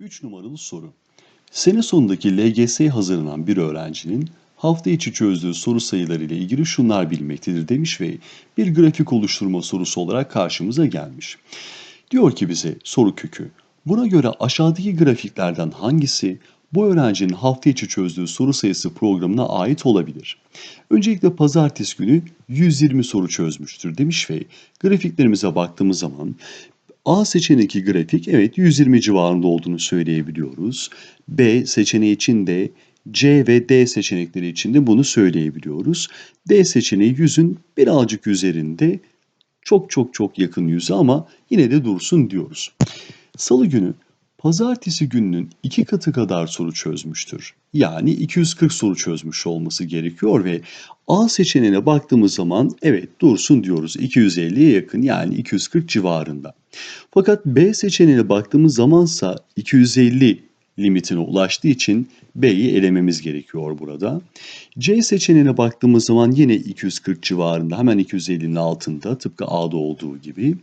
3 numaralı soru. Sene sonundaki LGS'ye hazırlanan bir öğrencinin hafta içi çözdüğü soru sayıları ile ilgili şunlar bilmektedir demiş ve bir grafik oluşturma sorusu olarak karşımıza gelmiş. Diyor ki bize soru kökü. Buna göre aşağıdaki grafiklerden hangisi bu öğrencinin hafta içi çözdüğü soru sayısı programına ait olabilir? Öncelikle pazartesi günü 120 soru çözmüştür demiş ve grafiklerimize baktığımız zaman A seçeneği grafik evet 120 civarında olduğunu söyleyebiliyoruz. B seçeneği için de C ve D seçenekleri için de bunu söyleyebiliyoruz. D seçeneği 100'ün birazcık üzerinde çok çok çok yakın yüze ama yine de dursun diyoruz. Salı günü pazartesi gününün iki katı kadar soru çözmüştür. Yani 240 soru çözmüş olması gerekiyor ve A seçeneğine baktığımız zaman evet dursun diyoruz 250'ye yakın yani 240 civarında. Fakat B seçeneğine baktığımız zamansa 250 limitine ulaştığı için B'yi elememiz gerekiyor burada. C seçeneğine baktığımız zaman yine 240 civarında hemen 250'nin altında tıpkı A'da olduğu gibi.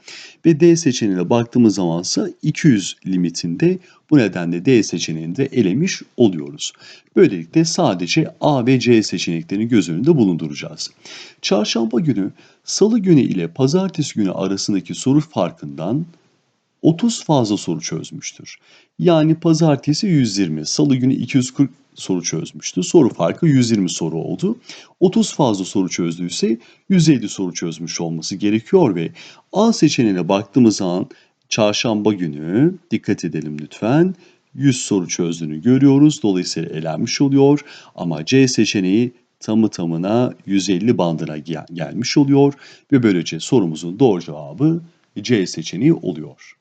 Ve D seçeneğine baktığımız zamansa 200 limitinde bu nedenle D seçeneğini de elemiş oluyoruz. Böylelikle sadece A ve C seçeneklerini göz önünde bulunduracağız. Çarşamba günü salı günü ile pazartesi günü arasındaki soru farkından 30 fazla soru çözmüştür. Yani pazartesi 120, salı günü 240 soru çözmüştü. Soru farkı 120 soru oldu. 30 fazla soru çözdüyse 150 soru çözmüş olması gerekiyor ve A seçeneğine baktığımız zaman çarşamba günü dikkat edelim lütfen 100 soru çözdüğünü görüyoruz. Dolayısıyla elenmiş oluyor ama C seçeneği tamı tamına 150 bandına gel- gelmiş oluyor ve böylece sorumuzun doğru cevabı C seçeneği oluyor.